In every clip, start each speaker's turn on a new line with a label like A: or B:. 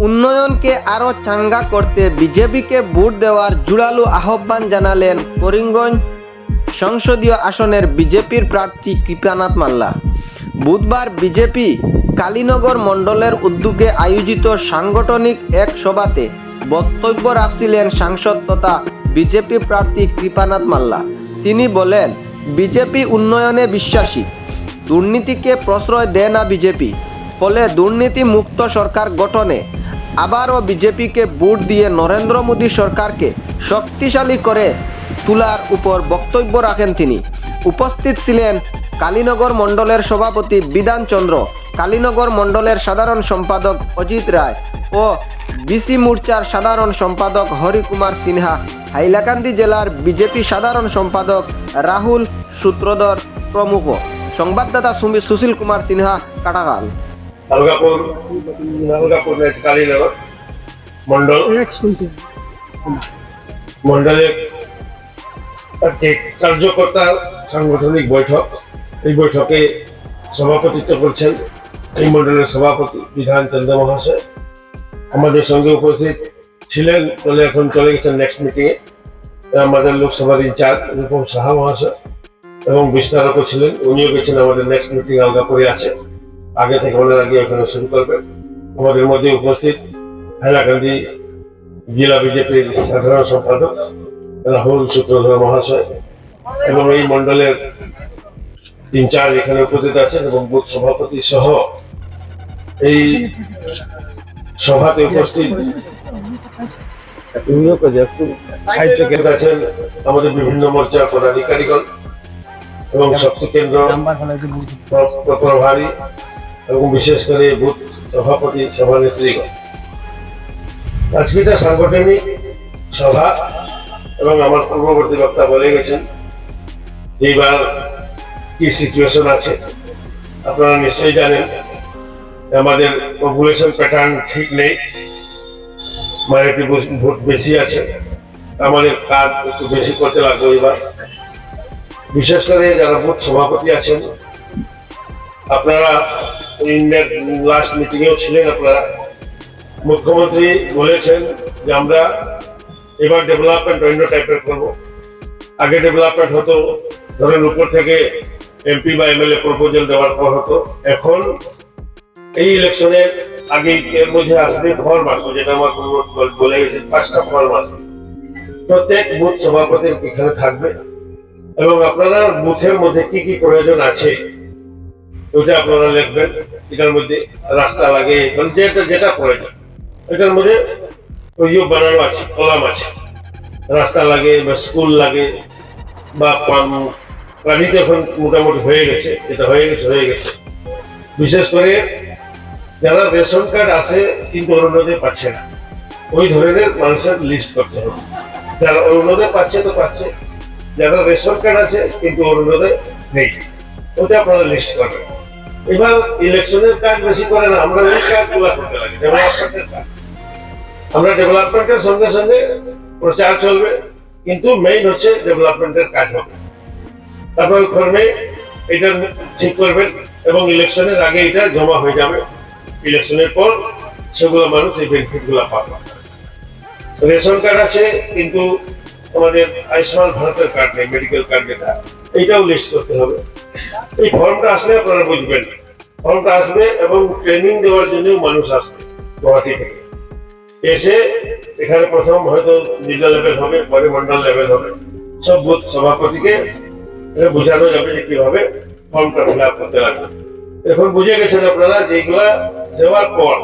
A: উন্নয়নকে আরও চাঙ্গা করতে বিজেপিকে ভোট দেওয়ার জোরালো আহ্বান জানালেন করিমগঞ্জ সংসদীয় আসনের বিজেপির প্রার্থী কৃপানাথ মাল্লা। বুধবার বিজেপি কালীনগর মণ্ডলের উদ্যোগে আয়োজিত সাংগঠনিক এক সভাতে বক্তব্য রাখছিলেন সাংসদ তথা বিজেপি প্রার্থী কৃপানাথ মাল্লা। তিনি বলেন, বিজেপি উন্নয়নে বিশ্বাসী। দুর্নীতিকে প্রশ্রয় দেয় না বিজেপি। ফলে দুর্নীতি মুক্ত সরকার গঠনে আবারও বিজেপিকে ভোট দিয়ে নরেন্দ্র মোদী সরকারকে শক্তিশালী করে তোলার উপর বক্তব্য রাখেন তিনি। উপস্থিত ছিলেন কালীনগর মণ্ডলের সভাপতি বিধানচন্দ্র কালীনগর মণ্ডলের সাধারণ সম্পাদক অজিত রায় ও বিসি মোর্চার সাধারণ সম্পাদক হরিকুমার সিনহা, হাইলাকান্দি জেলার বিজেপি সাধারণ সম্পাদক রাহুল সূত্রধর প্রমুখ। সংবাদদাতা সুশীল কুমার সিনহা কাটাকাল
B: अलगापुर अलगापुर में कालीनगर मंडल মন্ডলের আজকে কার্যকর্তা সাংগঠনিক বৈঠক এই বৈঠকে সভাপতিত্ব করছেন এই মন্ডলের সভাপতি বিধান চন্দ্র মহাশয় আমাদের সঙ্গে উপস্থিত ছিলেন বলে এখন চলে গেছেন নেক্সট মিটিংয়ে আমাদের লোকসভার ইনচার্জ রূপম সাহা মহাশয় এবং বিস্তারকও ছিলেন উনিও গেছেন আমাদের নেক্সট মিটিং আলগাপুরে আছে আগে থেকে ওনারা গিয়ে ওখানে শুরু করবেন আমাদের মধ্যে উপস্থিত হাইলাকান্দি জেলা বিজেপির সাধারণ সম্পাদক রাহুল সূত্রধর মহাশয় এবং এই মন্ডলের ইনচার্জ এখানে উপস্থিত আছেন এবং বুথ সভাপতি সহ এই সভাতে উপস্থিত সাহিত্য কেন্দ্র আছেন আমাদের বিভিন্ন মোর্চার পদাধিকারীগণ এবং শক্তি কেন্দ্র প্রভারী এবং বিশেষ করে বুথ সভাপতি সভানেত্রীগণ আজকে এটা সাংগঠনিক সভা এবং আমার পূর্ববর্তী বক্তা বলে গেছেন, এইবার কি সিচুয়েশন আছে, আপনারা নিশ্চয়ই জানেন, আমাদের পপুলেশন প্যাটার্ন ঠিক নেই, মাইনরিটি ভোট বেশি আছে, আমাদের কাজ একটু বেশি করতে লাগবে এবার। বিশেষ করে যারা বুথ সভাপতি আছেন, আপনারা ইন্ডিয়ার লাস্ট মিটিংয়েও ছিলেন, আপনারা। মুখ্যমন্ত্রী বলেছেন যে আমরা এবার ডেভেলপমেন্ট অন্য টাইপের করব। আগে ডেভেলপমেন্ট হতো, ধরেন উপর থেকে এমপি বা এমএলএ প্রপোজাল দেওয়ার পর হতো। এখন এই ইলেকশনের আগে এর মধ্যে আসবে ফর্ম আসবে যেটা আমার বলে গেছে পাঁচটা ফর্ম আসবে প্রত্যেক বুথ সভাপতির এখানে থাকবে। এবং আপনারা বুথের মধ্যে কি কি প্রয়োজন আছে ওইটা আপনারা লিখবেন। এটার মধ্যে রাস্তা লাগে মানে যেটা যেটা প্রয়োজন। এটার মধ্যে ওইও বানানো আছে, কলাম আছে। রাস্তা লাগে বা স্কুল লাগে বা পান- পানি তো এখন মোটামুটি হয়ে গেছে, এটা হয়ে গেছে হয়ে গেছে। বিশেষ করে যারা রেশন কার্ড আছে, কিন্তু অরুণোদয় পাচ্ছে না। ওই ধরনের মানুষের লিস্ট করতে হবে। যারা অরুণোদয় পাচ্ছে তো পাচ্ছে। যারা রেশন কার্ড আছে, কিন্তু অরুণোদয় নেই। ওটা আপনারা লিস্ট করবেন। এবার ইলেকশনের কাজ বেশি করে না, আমরা ওই কাজগুলো করতে লাগে ডেভেলপমেন্টের কাজ। আমরা ডেভেলপমেন্টের সঙ্গে সঙ্গে প্রচার চলবে, কিন্তু মেইন হচ্ছে ডেভেলপমেন্টের কাজ হবে। তারপর ফর্মে এটা ঠিক করবেন এবং ইলেকশনের আগে এটা জমা হয়ে যাবে। ইলেকশনের পর সেগুলো মানুষ এই বেনিফিটগুলো পাবে। রেশন কার্ড আছে, কিন্তু আমাদের আয়ুষ্মান ভারতের কার্ড নেই মেডিকেল কার্ড যেটা এইটাও লিস্ট করতে হবে। এই ফর্মটা আসলে আপনারা বুঝবেন। ফর্মটা আসবে এবং ট্রেনিং দেওয়ার জন্য মানুষ আসবে গুয়াহাটি থেকে। এসে এখানে প্রথম হয়তো জেলা লেভেল হবে, পরে মন্ডল লেভেল হবে। সব বুথ সভাপতিকে বোঝানো যাবে যে কীভাবে ফর্মটা ফিল আপ করতে লাগবে। এখন বুঝে গেছেন আপনারা যে এইগুলা দেওয়ার পর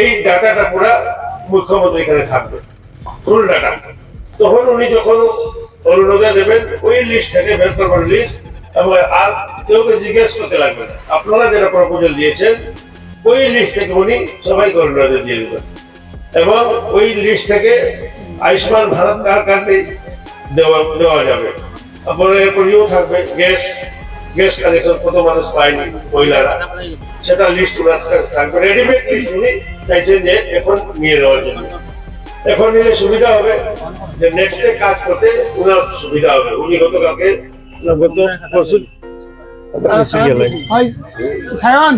B: এই ডাটাটা পুরা মুখ্যমন্ত্রী এখানে থাকবে ফুল ডাটা তখন উনি যখন অরুণোদয় দেবেন, ওই লিস্ট থেকে বের করবেন লিস্ট এবং আর কেউকে জিজ্ঞেস করতে লাগবে না। আপনারা যেটা প্রপোজাল দিয়েছেন, ওই লিস্ট থেকে উনি সবাইকে অরুণোদয় দিয়ে দেবেন। এবং ওই লিস্ট থেকে আয়ুষ্মান ভারত কার কার্ডে দেওয়া দেওয়া যাবে। তারপরে এরপর ইও থাকবে গ্যাস গ্যাস কানেকশন কত মানুষ পায়নি মহিলারা। সেটা লিস্ট থাকবে। রেডিমেড লিস্ট উনি চাইছেন যে এখন নিয়ে নেওয়ার জন্য। এখন নিলে সুবিধা হবে যে নেক্সটে কাজ করতে ওনার সুবিধা হবে। উনি গতকালকে গত পরশু
C: সায়ন।